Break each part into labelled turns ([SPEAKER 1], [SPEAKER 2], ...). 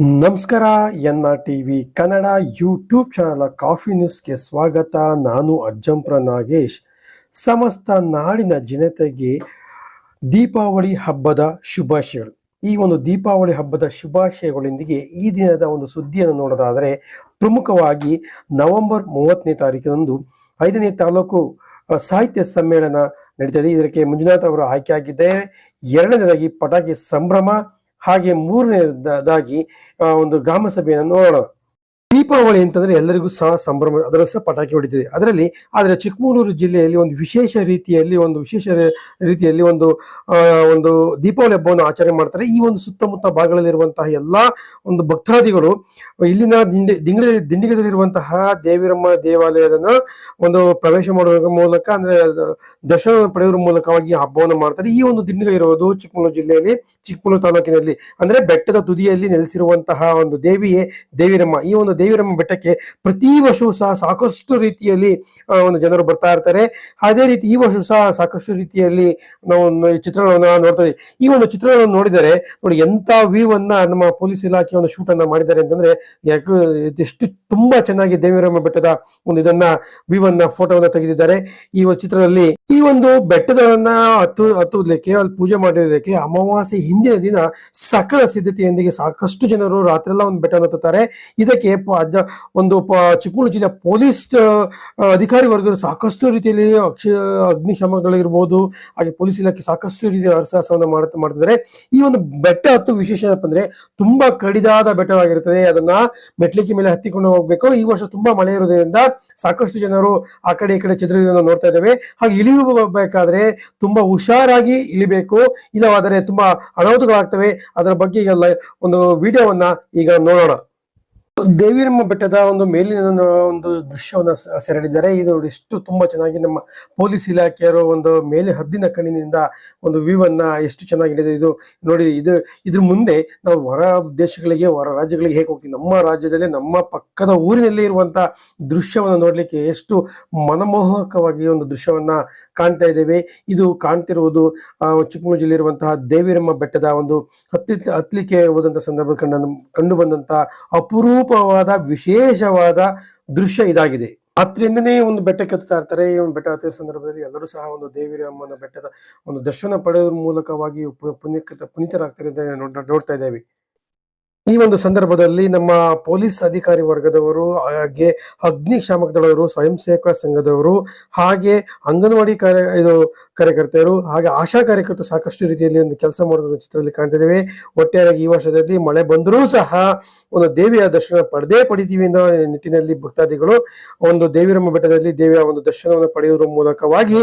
[SPEAKER 1] ನಮಸ್ಕಾರ N R T V Kannada YouTube channel coffee ನ್ಯೂಸ್ಗೆ ಸ್ವಾಗತ. ನಾನು ಅಜ್ಜಂಪ್ರ ನಾಗೇಶ್. ಸಮಸ್ತ ನಾಡಿನ ಜನತೆಗೆ ದೀಪಾವಳಿ ಹಬ್ಬದ ಶುಭಾಶಯಗಳು. ಈ ಒಂದು ದೀಪಾವಳಿ ಹಬ್ಬದ ಶುಭಾಶಯಗಳೊಂದಿಗೆ ಈ ದಿನದ ಒಂದು ಸುದ್ದಿಯನ್ನು ನೋಡೋದಾದರೆ, ಪ್ರಮುಖವಾಗಿ ನವೆಂಬರ್ ಮೂವತ್ತನೇ ತಾರೀಕಿನಂದು ಐದನೇ ತಾಲೂಕು ಸಾಹಿತ್ಯ ಸಮ್ಮೇಳನ ನಡೀತದೆ. ಇದಕ್ಕೆ ಮಂಜುನಾಥ್ ಅವರು ಆಯ್ಕೆಯಾಗಿದ್ದಾರೆ, ಎರಡನೇದಾಗಿ ಪಟಾಕಿ ಸಂಭ್ರಮ ಹಾಗೆ ಮೂರನೇದಾಗಿ ಒಂದು ಗ್ರಾಮ ಸಭೆಯನ್ನು ನೋಡೋಣ. ದೀಪಾವಳಿ ಅಂತಂದ್ರೆ ಎಲ್ಲರಿಗೂ ಸಹ ಸಂಭ್ರಮ, ಅದರ ಸಹ ಪಟಾಕಿ ಹೊಡಿತಿದೆ. ಅದರಲ್ಲಿ ಆದರೆ ಚಿಕ್ಕಮಗಳೂರು ಜಿಲ್ಲೆಯಲ್ಲಿ ಒಂದು ವಿಶೇಷ ರೀತಿಯಲ್ಲಿ, ಒಂದು ವಿಶೇಷ ರೀತಿಯಲ್ಲಿ ಒಂದು ಒಂದು ದೀಪಾವಳಿ ಹಬ್ಬವನ್ನು ಆಚರಣೆ ಮಾಡ್ತಾರೆ. ಈ ಒಂದು ಸುತ್ತಮುತ್ತ ಭಾಗಗಳಲ್ಲಿರುವಂತಹ ಎಲ್ಲಾ ಒಂದು ಭಕ್ತಾದಿಗಳು ಇಲ್ಲಿನ ದಿಂಡಿ, ದಿಂಗಡಿ, ದಿಂಡಿಗದಲ್ಲಿರುವಂತಹ ದೇವಿರಮ್ಮ ದೇವಾಲಯದನ್ನ ಒಂದು ಪ್ರವೇಶ ಮಾಡುವ ಮೂಲಕ ಅಂದ್ರೆ ಅದು ದರ್ಶನ ಪಡೆಯುವ ಮೂಲಕವಾಗಿ ಹಬ್ಬವನ್ನು ಮಾಡ್ತಾರೆ. ಈ ಒಂದು ದಿಂಡಿಗ ಇರುವುದು ಚಿಕ್ಕಮಗಳೂರು ಜಿಲ್ಲೆಯಲ್ಲಿ, ಚಿಕ್ಕಮಗಳೂರು ತಾಲೂಕಿನಲ್ಲಿ. ಅಂದ್ರೆ ಬೆಟ್ಟದ ತುದಿಯಲ್ಲಿ ನೆಲೆಸಿರುವಂತಹ ಒಂದು ದೇವಿಯೇ ದೇವಿರಮ್ಮ. ಈ ಒಂದು ದೇವಿರಮ್ಮ ಬೆಟ್ಟಕ್ಕೆ ಪ್ರತಿ ವರ್ಷವೂ ಸಹ ಸಾಕಷ್ಟು ರೀತಿಯಲ್ಲಿ ಒಂದು ಜನರು ಬರ್ತಾ ಇರ್ತಾರೆ. ಅದೇ ರೀತಿ ಈ ವರ್ಷವೂ ಸಹ ಸಾಕಷ್ಟು ರೀತಿಯಲ್ಲಿ ನಾವು ಚಿತ್ರಣವನ್ನ ನೋಡ್ತಾ ಈ ಒಂದು ಚಿತ್ರಣವನ್ನು ನೋಡಿದರೆ ನೋಡಿ ಎಂತ ವ್ಯೂ ಅನ್ನ ನಮ್ಮ ಪೊಲೀಸ್ ಇಲಾಖೆ ಒಂದು ಶೂಟ್ ಅನ್ನ ಮಾಡಿದ್ದಾರೆ ಅಂತಂದ್ರೆ ಎಷ್ಟು ತುಂಬಾ ಚೆನ್ನಾಗಿ ದೇವಿರಮ್ಮ ಬೆಟ್ಟದ ಒಂದು ಇದನ್ನ ವ್ಯೂ ಅನ್ನ ಫೋಟೋವನ್ನ ತೆಗೆದಿದ್ದಾರೆ. ಈ ಒಂದು ಚಿತ್ರದಲ್ಲಿ ಈ ಒಂದು ಬೆಟ್ಟದನ್ನ ಹತ್ತು, ಹತ್ತುವುದಕ್ಕೆ, ಅಲ್ಲಿ ಪೂಜೆ ಮಾಡಿರೋದಕ್ಕೆ ಅಮಾವಾಸ್ಯೆ ಹಿಂದಿನ ದಿನ ಸಕಲ ಸಿದ್ಧತೆಯೊಂದಿಗೆ ಸಾಕಷ್ಟು ಜನರು ರಾತ್ರಿ ಎಲ್ಲ ಒಂದು ಬೆಟ್ಟ ಹತ್ತುತ್ತಾರೆ. ಇದಕ್ಕೆ ಪ- ಒಂದು ಪ- ಚಿಕ್ಕಮಗಳೂರು ಜಿಲ್ಲೆಯ ಪೊಲೀಸ್ ಅಧಿಕಾರಿ ವರ್ಗದ ಸಾಕಷ್ಟು ರೀತಿಯಲ್ಲಿ ಅಕ್ಷ, ಅಗ್ನಿಶಾಮಕಗಳಿರ್ಬೋದು, ಹಾಗೆ ಪೊಲೀಸ್ ಇಲಾಖೆ ಸಾಕಷ್ಟು ರೀತಿಯ ಹರಸಾಹಸವನ್ನು ಮಾಡ್ತಾ, ಮಾಡ್ತಿದ್ದಾರೆ. ಈ ಒಂದು ಬೆಟ್ಟ ಹತ್ತು ವಿಶೇಷ ಏನಪ್ಪ ಅಂದ್ರೆ ತುಂಬಾ ಕಡಿದಾದ ಬೆಟ್ಟವಾಗಿರುತ್ತದೆ. ಅದನ್ನ ಮೆಟ್ಲಿಕೆ ಮೇಲೆ ಹತ್ತಿಕೊಂಡು ಹೋಗ್ಬೇಕು. ಈ ವರ್ಷ ತುಂಬಾ ಮಳೆ ಇರೋದ್ರಿಂದ ಸಾಕಷ್ಟು ಜನರು ಆ ಕಡೆ, ಈ ಕಡೆ ಚದುರಿದನ್ನು ನೋಡ್ತಾ ಇದ್ದೇವೆ. ಹಾಗೆ ಇಳಿಯಬೇಕಾದ್ರೆ ತುಂಬಾ ಹುಷಾರಾಗಿ ಇಳಿಬೇಕು. ಇಲ್ಲವಾದರೆ ತುಂಬಾ ಅನಾಹುತಗಳಾಗ್ತವೆ. ಅದರ ಬಗ್ಗೆ ಎಲ್ಲ ಒಂದು ವಿಡಿಯೋವನ್ನ ಈಗ ನೋಡೋಣ. ದೇವಿರಮ್ಮ ಬೆಟ್ಟದ ಒಂದು ಮೇಲಿನ ಒಂದು ದೃಶ್ಯವನ್ನು ಸೆರೆಡಿದ್ದಾರೆ ಇದು ಎಷ್ಟು ತುಂಬಾ ಚೆನ್ನಾಗಿ ನಮ್ಮ ಪೊಲೀಸ್ ಇಲಾಖೆಯರು ಒಂದು ಮೇಲೆ ಹದ್ದಿನ ಕಣ್ಣಿನಿಂದ ಒಂದು ವ್ಯೂ ಅನ್ನ ಎಷ್ಟು ಚೆನ್ನಾಗಿದೆ ಇದು ನೋಡಿ, ಇದು, ಇದ್ರ ಮುಂದೆ ನಾವು ಹೊರ ದೇಶಗಳಿಗೆ, ಹೊರ ರಾಜ್ಯಗಳಿಗೆ ಹೇಗೆ ಹೋಗ್ತೀವಿ? ನಮ್ಮ ರಾಜ್ಯದಲ್ಲಿ, ನಮ್ಮ ಪಕ್ಕದ ಊರಿನಲ್ಲಿ ಇರುವಂತ ದೃಶ್ಯವನ್ನು ನೋಡ್ಲಿಕ್ಕೆ ಎಷ್ಟು ಮನಮೋಹಕವಾಗಿ ಒಂದು ದೃಶ್ಯವನ್ನ ಕಾಣ್ತಾ ಇದ್ದೇವೆ. ಇದು ಕಾಣ್ತಿರುವುದು ಚಿಕ್ಕಮಗಳೂರು ಜಿಲ್ಲೆ ಇರುವಂತಹ ದೇವಿರಮ್ಮ ಬೆಟ್ಟದ ಒಂದು ಹತ್ತಿ ಹತ್ಲಿಕ್ಕೆ ಹೋದಂತ ಸಂದರ್ಭ ಕಂಡು ಕಂಡು ಬಂದಂತ ಅಪರೂಪವಾದ, ವಿಶೇಷವಾದ ದೃಶ್ಯ ಇದಾಗಿದೆ. ಹತ್ತರಿಂದನೇ ಒಂದು ಬೆಟ್ಟಕ್ಕೆ ಹತ್ತುತ್ತಾ ಇರ್ತಾರೆ. ಈ ಒಂದು ಬೆಟ್ಟ ಹತ್ತಿರ ಸಂದರ್ಭದಲ್ಲಿ ಎಲ್ಲರೂ ಸಹ ಒಂದು ದೇವಿ ಅಮ್ಮನ ಬೆಟ್ಟದ ಒಂದು ದರ್ಶನ ಪಡೆಯುವ ಮೂಲಕವಾಗಿ ಪುನೀತ ಪುನೀತರಾಗ್ತಾರೆ ನೋಡ್ತಾ ಇದ್ದೇವೆ. ಈ ಒಂದು ಸಂದರ್ಭದಲ್ಲಿ ನಮ್ಮ ಪೊಲೀಸ್ ಅಧಿಕಾರಿ ವರ್ಗದವರು, ಹಾಗೆ ಅಗ್ನಿಶಾಮಕ ದಳದವರು ಸ್ವಯಂ ಸೇವಕ ಸಂಘದವರು, ಹಾಗೆ ಅಂಗನವಾಡಿ ಕಾರ್ಯ, ಇದು ಕಾರ್ಯಕರ್ತರು ಹಾಗೆ ಆಶಾ ಕಾರ್ಯಕರ್ತರು ಸಾಕಷ್ಟು ರೀತಿಯಲ್ಲಿ ಒಂದು ಕೆಲಸ ಮಾಡೋದ್ರ ಚಿತ್ರದಲ್ಲಿ ಕಾಣ್ತಿದ್ದೇವೆ. ಒಟ್ಟಾರೆಯಾಗಿ ಈ ವರ್ಷದಲ್ಲಿ ಮಳೆ ಬಂದರೂ ಸಹ ಒಂದು ದೇವಿಯ ದರ್ಶನ ಪಡೆದೇ ಪಡಿತೀವಿ ಅನ್ನೋ ನಿಟ್ಟಿನಲ್ಲಿ ಭಕ್ತಾದಿಗಳು, ಒಂದು ದೇವಿರಮ್ಮ ಬೆಟ್ಟದಲ್ಲಿ ದೇವಿಯ ಒಂದು ದರ್ಶನವನ್ನು ಪಡೆಯುವ ಮೂಲಕವಾಗಿ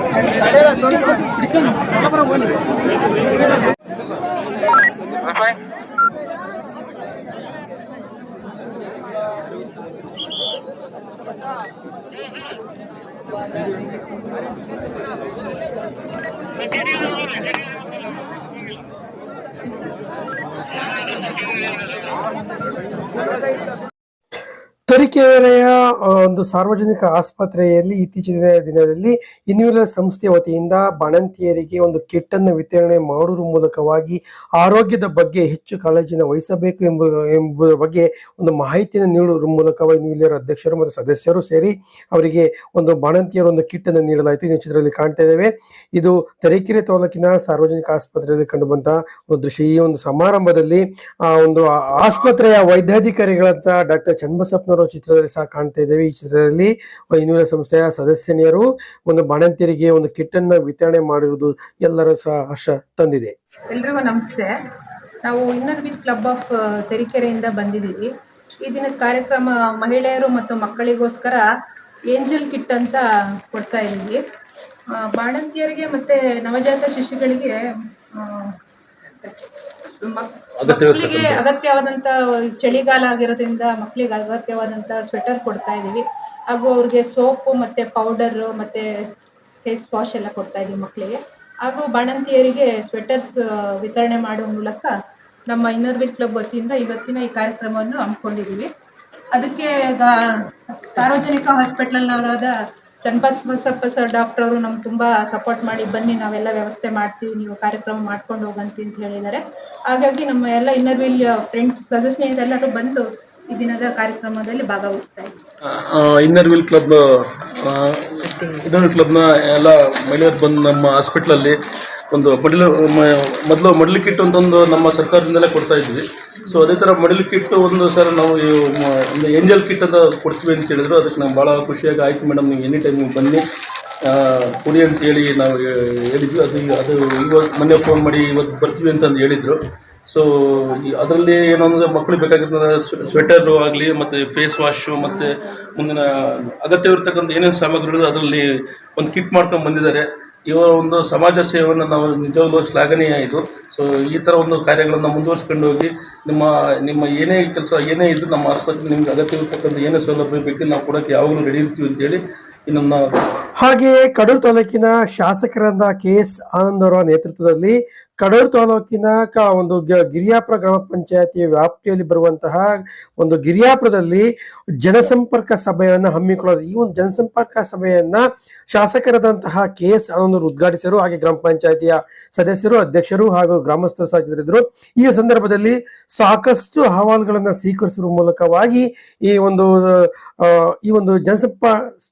[SPEAKER 1] ಪ- ಪುನೀತರಾಗಿದ್ದಾರೆ ತರೀಕೆರೆಯ ಒಂದು ಸಾರ್ವಜನಿಕ ಆಸ್ಪತ್ರೆಯಲ್ಲಿ ಇತ್ತೀಚಿನ ದಿನದಲ್ಲಿ ಇನ್ವಿಲರ್ ಸಂಸ್ಥೆ ವತಿಯಿಂದ ಬಾಣಂತಿಯರಿಗೆ ಒಂದು ಕಿಟ್ ಅನ್ನು ವಿತರಣೆ ಮಾಡುವ ಮೂಲಕವಾಗಿ ಆರೋಗ್ಯದ ಬಗ್ಗೆ ಹೆಚ್ಚು ಕಾಳಜಿನ ವಹಿಸಬೇಕು ಎಂಬ, ಎಂಬುದರ ಬಗ್ಗೆ ಒಂದು ಮಾಹಿತಿಯನ್ನು ನೀಡುವ ಮೂಲಕವಾಗಿ ಇನ್ವಿಲರ್ ಅಧ್ಯಕ್ಷರು ಮತ್ತು ಸದಸ್ಯರು ಸೇರಿ ಅವರಿಗೆ ಒಂದು ಬಾಣಂತಿಯರ ಒಂದು ಕಿಟ್ ಅನ್ನು ನೀಡಲಾಯಿತು. ಈ ಚಿತ್ರದಲ್ಲಿ ಕಾಣ್ತಾ ಇದ್ದೇವೆ. ಇದು ತರೀಕೆರೆ ತಾಲೂಕಿನ ಸಾರ್ವಜನಿಕ ಆಸ್ಪತ್ರೆಯಲ್ಲಿ ಕಂಡುಬಂತಹ ಒಂದು ದೃಶ್ಯ ಈ ಒಂದು ಸಮಾರಂಭದಲ್ಲಿ, ಆ, ಒಂದು ಆಸ್ಪತ್ರೆಯ ವೈದ್ಯಾಧಿಕಾರಿಗಳಂತ ಡಾಕ್ಟರ್ ಚನ್ನಬಸಪ್ಪನವರ ಚಿತ್ರದಲ್ಲಿ ಸಹ ಕಾಣ್ತಾ ಇದ್ದೇವೆ. ಈ ಚಿತ್ರದಲ್ಲಿ ಇನ್ನೂರ ಸಂಸ್ಥೆಯ ಸದಸ್ಯನಿಯರು ಒಂದು ಬಾಣಂತಿಯರಿಗೆ ಒಂದು ಕಿಟ್ ಅನ್ನ ವಿತರಣೆ ಮಾಡಿರುವುದು ಎಲ್ಲರೂ ಸಹ ಹರ್ಷ ತಂದಿದೆ.
[SPEAKER 2] ಎಲ್ರಿಗೂ ನಮಸ್ತೆ. ನಾವು ಇನ್ನರ್ ವಿತ್ ಕ್ಲಬ್ ಆಫ್ ತರೀಕೆರೆಯಿಂದ ಬಂದಿದ್ದೀವಿ. ಈ ದಿನದ ಕಾರ್ಯಕ್ರಮ ಮಹಿಳೆಯರು ಮತ್ತು ಮಕ್ಕಳಿಗೋಸ್ಕರ ಏಂಜಲ್ ಕಿಟ್ ಅಂತ ಕೊಡ್ತಾ ಇದ್ದೀವಿ. ಬಾಣಂತಿಯರಿಗೆ ಮತ್ತೆ ನವಜಾತ ಶಿಶುಗಳಿಗೆ ಮಕ್ಕಳಿಗೆ ಅಗತ್ಯವಾದಂತ ಚಳಿಗಾಲ ಆಗಿರೋದ್ರಿಂದ ಮಕ್ಕಳಿಗೆ ಅಗತ್ಯವಾದಂತ ಸ್ವೆಟರ್ ಕೊಡ್ತಾ ಇದೀವಿ ಹಾಗೂ ಅವ್ರಿಗೆ ಸೋಪು ಮತ್ತೆ ಪೌಡರ್ ಮತ್ತೆ ಫೇಸ್ ವಾಶ್ ಎಲ್ಲ ಕೊಡ್ತಾ ಇದೀವಿ ಮಕ್ಕಳಿಗೆ. ಹಾಗೂ ಬಾಣಂತಿಯರಿಗೆ ಸ್ವೆಟರ್ಸ್ ವಿತರಣೆ ಮಾಡುವ ಮೂಲಕ ನಮ್ಮ ಇನ್ನರ್ವಿಲ್ ಕ್ಲಬ್ ವತಿಯಿಂದ ಇವತ್ತಿನ ಈ ಕಾರ್ಯಕ್ರಮವನ್ನು ಹಮ್ಮಿಕೊಂಡಿದ್ದೀವಿ. ಅದಕ್ಕೆ ಸಾರ್ವಜನಿಕ ಹಾಸ್ಪಿಟಲ್ನವರಾದ ಚನ್ನಪತ್ ಬಸಪ್ಪ ಸರ್ ಡಾಕ್ಟರ್ ಅವರು ನಮ್ಗೆ ತುಂಬ ಸಪೋರ್ಟ್ ಮಾಡಿ ಬನ್ನಿ ನಾವೆಲ್ಲ ವ್ಯವಸ್ಥೆ ಮಾಡ್ತೀವಿ ನೀವು ಕಾರ್ಯಕ್ರಮ ಮಾಡ್ಕೊಂಡು ಹೋಗಂತಿ ಅಂತ ಹೇಳಿದ್ದಾರೆ ಹಾಗಾಗಿ ನಮ್ಮ ಎಲ್ಲ ಇನ್ನರ್ವಿಲ್ ಫ್ರೆಂಡ್ಸ್ ಸದಸ್ಯರೆಲ್ಲರೂ ಬಂದು ಈ ದಿನದ ಕಾರ್ಯಕ್ರಮದಲ್ಲಿ ಭಾಗವಹಿಸ್ತಾ ಇದ್ದಾರೆ
[SPEAKER 3] inner wheel club inner wheel ಕ್ಲಬ್ನ ಎಲ್ಲ ಮಹಿಳೆಯರು ಬಂದು ನಮ್ಮ ಹಾಸ್ಪಿಟ್ಲಲ್ಲಿ ಒಂದು ಮಡಿಲು ಮೊದಲು ಮಡಿಲು ಕಿಟ್ ಅಂತ ಒಂದು ನಮ್ಮ ಸರ್ಕಾರದಿಂದಲೇ ಕೊಡ್ತಾ ಇದ್ವಿ. ಸೊ ಅದೇ ಥರ ಮಡಿಲು ಕಿಟ್ ಒಂದು ಸರ್ ನಾವು ಒಂದು ಏಂಜಲ್ ಕಿಟ್ ಅಂತ ಕೊಡ್ತೀವಿ ಅಂತ ಹೇಳಿದ್ರು. ಅದಕ್ಕೆ ನಾವು ಭಾಳ ಖುಷಿಯಾಗಿ ಆಯ್ತು ಮೇಡಮ್, ನೀವು ಎನಿ ಟೈಮ್ ನೀವು ಬನ್ನಿ. ಅಂತ ಹೇಳಿ ನಾವು ಹೇಳಿದ್ವಿ. ಅದು ಅದು ಇವತ್ತು ಮೊನ್ನೆ ಫೋನ್ ಮಾಡಿ ಇವತ್ತು ಬರ್ತೀವಿ ಅಂತಂದು ಹೇಳಿದರು. ಸೊ ಅದರಲ್ಲಿ ಏನು ಅಂದರೆ ಮಕ್ಕಳಿಗೆ ಬೇಕಾಗಿರೋ ಸ್ವೆಟರು ಆಗಲಿ, ಮತ್ತು ಫೇಸ್ ವಾಶು ಮತ್ತು ಮುಂದಿನ ಅಗತ್ಯವಿರ್ತಕ್ಕಂಥ ಏನೇನು ಸಾಮಗ್ರಿಗಳು ಅದರಲ್ಲಿ ಒಂದು ಕಿಟ್ ಮಾಡ್ಕೊಂಡು ಬಂದಿದ್ದಾರೆ. ಇವರ ಒಂದು ಸಮಾಜ ಸೇವೆಯನ್ನು ನಾವು ನಿಜವಾಗ್ಲೂ ಶ್ಲಾಘನೀಯ ಇದು. ಸೊ ಈ ಥರ ಒಂದು ಕಾರ್ಯಗಳನ್ನು ಮುಂದುವರಿಸ್ಕೊಂಡು ಹೋಗಿ ನಿಮ್ಮ ನಿಮ್ಮ ಏನೇ ಕೆಲಸ ಏನೇ ಇದ್ದರೂ ನಮ್ಮ ಆಸ್ಪತ್ರೆ ನಿಮ್ಗೆ ಅಗತ್ಯವಿರ್ತಕ್ಕಂಥ ಏನೇ ಸೌಲಭ್ಯ ಬೇಕು ನಾವು ಕೊಡೋಕ್ಕೆ ಯಾವಾಗಲೂ ರೆಡಿ ಇರ್ತೀವಿ ಅಂತೇಳಿ ನಮ್ಮ
[SPEAKER 1] ಹಾಗೆಯೇ ಕಡೂರು ತಾಲೂಕಿನ ಶಾಸಕರಾದ ಕೆ ಎಸ್ ಆನಂದ್ ಅವರ ನೇತೃತ್ವದಲ್ಲಿ ಕಡೂರು ತಾಲೂಕಿನ ಕ ಒಂದು ಗಿರಿಯಾಪುರ ಗ್ರಾಮ ಪಂಚಾಯತಿಯ ವ್ಯಾಪ್ತಿಯಲ್ಲಿ ಬರುವಂತಹ ಒಂದು ಗಿರಿಯಾಪುರದಲ್ಲಿ ಜನಸಂಪರ್ಕ ಸಭೆಯನ್ನು ಹಮ್ಮಿಕೊಳ್ಳೋದು. ಈ ಒಂದು ಜನಸಂಪರ್ಕ ಸಭೆಯನ್ನ ಶಾಸಕರಾದಂತಹ ಕೆ ಎಸ್ ಅವರು ಉದ್ಘಾಟಿಸಿದರು ಹಾಗೆ ಗ್ರಾಮ ಪಂಚಾಯತಿಯ ಸದಸ್ಯರು, ಅಧ್ಯಕ್ಷರು ಹಾಗೂ ಗ್ರಾಮಸ್ಥರು ಸಹ ಈ ಸಂದರ್ಭದಲ್ಲಿ ಸಾಕಷ್ಟು ಅಹವಾಲುಗಳನ್ನು ಸ್ವೀಕರಿಸುವ ಮೂಲಕವಾಗಿ ಈ ಒಂದು ಈ ಒಂದು ಜನಸಂಪ,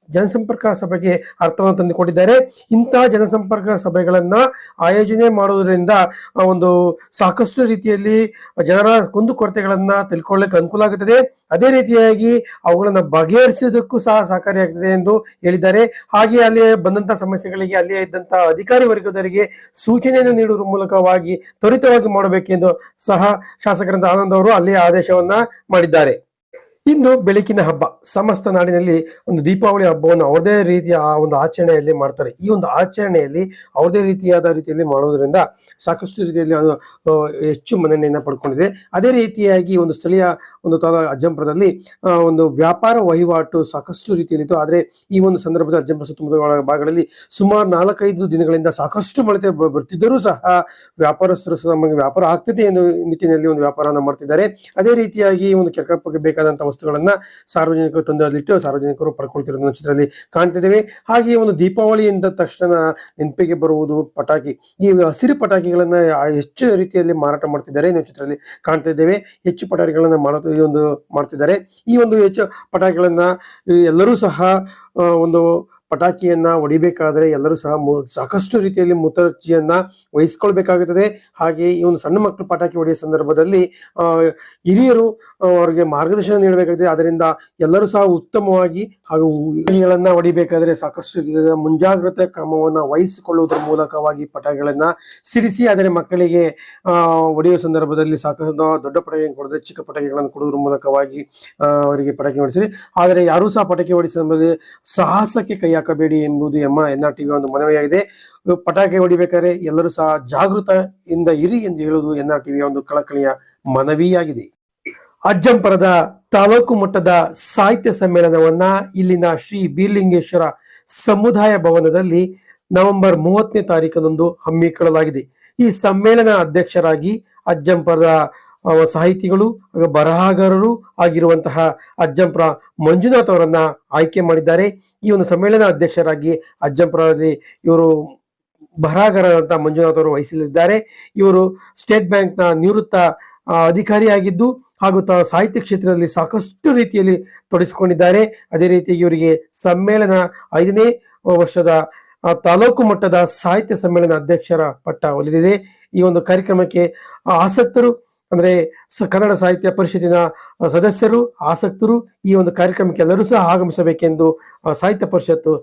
[SPEAKER 1] ಜನಸಂಪರ್ಕ ಸಭೆಗೆ ಅರ್ಥವನ್ನು ತಂದುಕೊಂಡಿದ್ದಾರೆ ಇಂತಹ ಜನಸಂಪರ್ಕ ಸಭೆಗಳನ್ನ ಆಯೋಜನೆ ಮಾಡುವುದರಿಂದ ಒಂದು ಸಾಕಷ್ಟು ರೀತಿಯಲ್ಲಿ ಜನರ ಕುಂದುಕೊರತೆಗಳನ್ನ ತಿಳ್ಕೊಳ್ಳಿಕ್ಕೆ ಅನುಕೂಲ ಆಗುತ್ತದೆ. ಅದೇ ರೀತಿಯಾಗಿ ಅವುಗಳನ್ನ ಬಗೆಹರಿಸುವುದಕ್ಕೂ ಸಹ ಸಹಕಾರಿಯಾಗ್ತದೆ ಎಂದು ಹೇಳಿದ್ದಾರೆ. ಹಾಗೆ ಅಲ್ಲಿ ಬಂದಂತಹ ಸಮಸ್ಯೆಗಳಿಗೆ ಅಲ್ಲಿಯೇ ಇದ್ದಂತಹ ಅಧಿಕಾರಿ ವರ್ಗದವರಿಗೆ ಸೂಚನೆಯನ್ನು ನೀಡುವ ಮೂಲಕವಾಗಿ ತ್ವರಿತವಾಗಿ ಮಾಡಬೇಕೆಂದು ಸಹ ಶಾಸಕರಂತ ಆನಂದ್ ಅವರು ಅಲ್ಲಿ ಆದೇಶವನ್ನ ಮಾಡಿದ್ದಾರೆ. ಇಂದು ಬೆಳಕಿನ ಹಬ್ಬ. ಸಮಸ್ತ ನಾಡಿನಲ್ಲಿ ಒಂದು ದೀಪಾವಳಿ ಹಬ್ಬವನ್ನು ಅವ್ರದೇ ರೀತಿಯ ಆ ಒಂದು ಆಚರಣೆಯಲ್ಲಿ ಮಾಡ್ತಾರೆ. ಈ ಒಂದು ಆಚರಣೆಯಲ್ಲಿ ಅವ್ರದೇ ರೀತಿಯಾದ ರೀತಿಯಲ್ಲಿ ಮಾಡೋದ್ರಿಂದ ಸಾಕಷ್ಟು ರೀತಿಯಲ್ಲಿ ಅದು ಹೆಚ್ಚು ಮನ್ನಣೆಯನ್ನು ಪಡ್ಕೊಂಡಿದೆ. ಅದೇ ರೀತಿಯಾಗಿ ಒಂದು ಸ್ಥಳೀಯ ಒಂದು ತಾಲ, ಅಜ್ಜಂಪುರದಲ್ಲಿ ಒಂದು ವ್ಯಾಪಾರ ವಹಿವಾಟು ಸಾಕಷ್ಟು ರೀತಿಯಲ್ಲಿತ್ತು. ಆದರೆ ಈ ಒಂದು ಸಂದರ್ಭದಲ್ಲಿ ಅಜ್ಜಂಪುರ ಸುತ್ತಮುತ್ತ ಭಾಗಗಳಲ್ಲಿ ಸುಮಾರು ನಾಲ್ಕೈದು ದಿನಗಳಿಂದ ಸಾಕಷ್ಟು ಮಳೆ ಬರ್ತಿದ್ದರೂ ಸಹ ವ್ಯಾಪಾರಸ್ಥರು ನಮಗೆ ವ್ಯಾಪಾರ ಆಗ್ತದೆ ಎಂದು ನಿಟ್ಟಿನಲ್ಲಿ ಒಂದು ವ್ಯಾಪಾರವನ್ನು ಮಾಡ್ತಿದ್ದಾರೆ. ಅದೇ ರೀತಿಯಾಗಿ ಒಂದು ಕೆರಕಪ್ಪಗೆ ಬೇಕಾದಂತಹ ವಸ್ತುಗಳನ್ನ ಸಾರ್ವಜನಿಕರು ತಂದು ಅಲ್ಲಿಟ್ಟು ಸಾರ್ವಜನಿಕರು ಪಡ್ಕೊಳ್ತಿರೋದನ್ನ ಚಿತ್ರದಲ್ಲಿ ಕಾಣ್ತಿದ್ದೇವೆ. ಹಾಗೆ ಒಂದು ದೀಪಾವಳಿ ಎಂದ ತಕ್ಷಣ ನೆನಪಿಗೆ ಬರುವುದು ಪಟಾಕಿ. ಈ ಹಸಿರು ಪಟಾಕಿಗಳನ್ನ ಹೆಚ್ಚು ರೀತಿಯಲ್ಲಿ ಮಾರಾಟ ಮಾಡ್ತಿದ್ದಾರೆ ನಾವು ಚಿತ್ರದಲ್ಲಿ ಕಾಣ್ತಾ ಇದ್ದೇವೆ ಹೆಚ್ಚು ಪಟಾಕಿಗಳನ್ನ ಈ ಒಂದು ಮಾಡ್ತಿದ್ದಾರೆ. ಈ ಒಂದು ಹೆಚ್ಚು ಪಟಾಕಿಗಳನ್ನ ಎಲ್ಲರೂ ಸಹ ಒಂದು ಪಟಾಕಿಯನ್ನ ಹೊಡಿಬೇಕಾದ್ರೆ ಎಲ್ಲರೂ ಸಹ ಸಾಕಷ್ಟು ರೀತಿಯಲ್ಲಿ ಮುತರ್ಜಿಯನ್ನ ವಹಿಸ್ಕೊಳ್ಬೇಕಾಗುತ್ತದೆ. ಹಾಗೆ ಈ ಸಣ್ಣ ಮಕ್ಕಳು ಪಟಾಕಿ ಹೊಡೆಯುವ ಸಂದರ್ಭದಲ್ಲಿ ಹಿರಿಯರು ಅವರಿಗೆ ಮಾರ್ಗದರ್ಶನ ನೀಡಬೇಕಾಗಿದೆ. ಅದರಿಂದ ಎಲ್ಲರೂ ಸಹ ಉತ್ತಮವಾಗಿ ಹಾಗೂ ಗಳನ್ನ ಹೊಡಿಬೇಕಾದ್ರೆ ಸಾಕಷ್ಟು ರೀತಿಯ ಮುಂಜಾಗ್ರತೆ ಕ್ರಮವನ್ನು ವಹಿಸಿಕೊಳ್ಳುವುದರ ಮೂಲಕವಾಗಿ ಪಟಾಕಿಗಳನ್ನ ಸಿಡಿಸಿ ಆದರೆ ಮಕ್ಕಳಿಗೆ ಹೊಡೆಯುವ ಸಂದರ್ಭದಲ್ಲಿ ಸಾಕಷ್ಟು ದೊಡ್ಡ ಪಟಾಕಿ ಕೊಡದೆ ಚಿಕ್ಕ ಪಟಾಕಿಗಳನ್ನು ಕೊಡುವುದರ ಮೂಲಕವಾಗಿ ಅವರಿಗೆ ಪಟಾಕಿ ಹೊಡಿಸಿರಿ. ಆದರೆ ಯಾರೂ ಸಹ ಪಟಾಕಿ ಹೊಡಿಸಿದ ಸಾಹಸಕ್ಕೆ ಕೈ ಹಾಕಬೇಡಿ ಎಂಬುದು ಎಮ್ಮ ಎನ್ ಆರ್ ಟಿವಿ ಒಂದು ಮನವಿಯಾಗಿದೆ. ಪಟಾಕಿ ಹೊಡಿಬೇಕಾದ್ರೆ ಎಲ್ಲರೂ ಸಹ ಜಾಗೃತದಿಂದ ಇರಿ ಎಂದು ಹೇಳುವುದು ಎನ್ ಆರ್ ಟಿವಿಯ ಒಂದು ಕಳಕಳಿಯ ಮನವಿಯಾಗಿದೆ. ಅಜ್ಜಂಪುರದ ತಾಲೂಕು ಮಟ್ಟದ ಸಾಹಿತ್ಯ ಸಮ್ಮೇಳನವನ್ನ ಇಲ್ಲಿನ ಶ್ರೀ ಬೀರ್ಲಿಂಗೇಶ್ವರ ಸಮುದಾಯ ಭವನದಲ್ಲಿ ನವೆಂಬರ್ ಮೂವತ್ತನೇ ತಾರೀಕದಂದು ಹಮ್ಮಿಕೊಳ್ಳಲಾಗಿದೆ. ಈ ಸಮ್ಮೇಳನ ಅಧ್ಯಕ್ಷರಾಗಿ ಅಜ್ಜಂಪುರದ ಸಾಹಿತಿಗಳು ಹಾಗೂ ಬರಹಗಾರರು ಆಗಿರುವಂತಹ ಅಜ್ಜಂಪುರ ಮಂಜುನಾಥ್ ಅವರನ್ನ ಆಯ್ಕೆ ಮಾಡಿದ್ದಾರೆ. ಈ ಒಂದು ಸಮ್ಮೇಳನ ಅಧ್ಯಕ್ಷರಾಗಿ ಅಜ್ಜಂಪುರದಲ್ಲಿ ಇವರು ಬರಹಗಾರರಂತ ಮಂಜುನಾಥ್ ಅವರು ವಹಿಸಲಿದ್ದಾರೆ. ಇವರು ಸ್ಟೇಟ್ ಬ್ಯಾಂಕ್ನ ನಿವೃತ್ತ ಅಧಿಕಾರಿಯಾಗಿದ್ದು ಹಾಗೂ ತ ಸಾಹಿತ್ಯ ಕ್ಷೇತ್ರದಲ್ಲಿ ಸಾಕಷ್ಟು ರೀತಿಯಲ್ಲಿ ತೊಡಗಿಸಿಕೊಂಡಿದ್ದಾರೆ. ಅದೇ ರೀತಿ ಇವರಿಗೆ ಸಮ್ಮೇಳನ ಐದನೇ ವರ್ಷದ ತಾಲೂಕು ಮಟ್ಟದ ಸಾಹಿತ್ಯ ಸಮ್ಮೇಳನ ಅಧ್ಯಕ್ಷರ ಪಟ್ಟ ಒಲಿದಿದೆ. ಈ ಒಂದು ಕಾರ್ಯಕ್ರಮಕ್ಕೆ ಆಸಕ್ತರು ಅಂದ್ರೆ ಕನ್ನಡ ಸಾಹಿತ್ಯ ಪರಿಷತ್ತಿನ ಸದಸ್ಯರು ಆಸಕ್ತರು ಈ ಒಂದು ಕಾರ್ಯಕ್ರಮಕ್ಕೆ ಎಲ್ಲರೂ ಸಹ ಆಗಮಿಸಬೇಕೆಂದು ಸಾಹಿತ್ಯ ಪರಿಷತ್ತು